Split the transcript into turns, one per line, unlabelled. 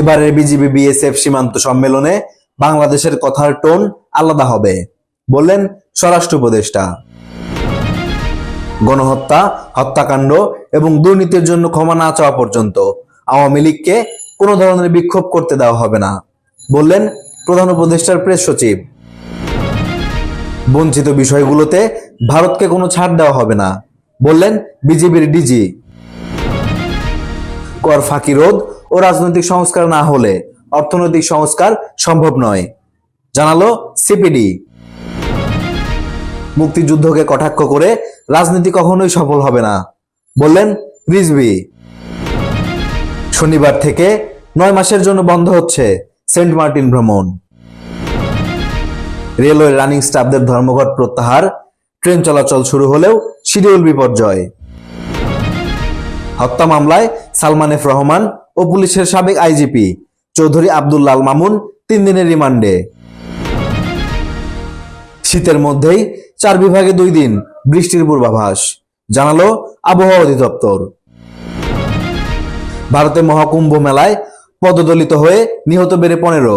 এবারের BGB BSF সীমান্ত সম্মেলনে বাংলাদেশের কথার টোন আলাদা হবে, বললেন স্বরাষ্ট্র উপদেষ্টা। গণহত্যা, হত্যাকাণ্ড এবং দুর্নীতির জন্য ক্ষমা না চাওয়া পর্যন্ত আওয়ামী লীগকে কোনো ধরনের বিক্ষোভ করতে দেওয়া হবে না, বললেন প্রধান উপদেষ্টার প্রেস সচিব। বঞ্চিত বিষয়গুলোতে ভারতকে কোনো ছাড় দেওয়া হবে না, বললেন বিজেপির ডিজি। কর ফাঁকি রোধ ও রাজনৈতিক সংস্কার না হলে অর্থনৈতিক সংস্কার সম্ভব নয়। জানালো সিপিডি। মুক্তিযুদ্ধকে কটাক্ষ করে রাজনীতি কখনোই সফল হবে না, বললেন রিজভি। শনিবার থেকে নয় মাসের জন্য বন্ধ হচ্ছে সেন্ট মার্টিন ভ্রমণ। রেলওয়ে রানিং স্টাফদের ধর্মঘট প্রত্যাহার, ট্রেন চলাচল শুরু হলেও শিডিউল বিপর্যয়। হত্যা মামলায় সালমান এফ রহমান ও পুলিশের সাবেক আইজিপি চৌধুরী আব্দুল্লাল মামুন তিন দিনের রিমান্ডে। শীতের মধ্যেই চার বিভাগে দুই দিন বৃষ্টির পূর্বাভাস, জানালো আবহাওয়া অধিদপ্তর। ভারতে মহাকুম্ভ মেলায় পদদলিত হয়ে নিহত বেড়ে পনেরো।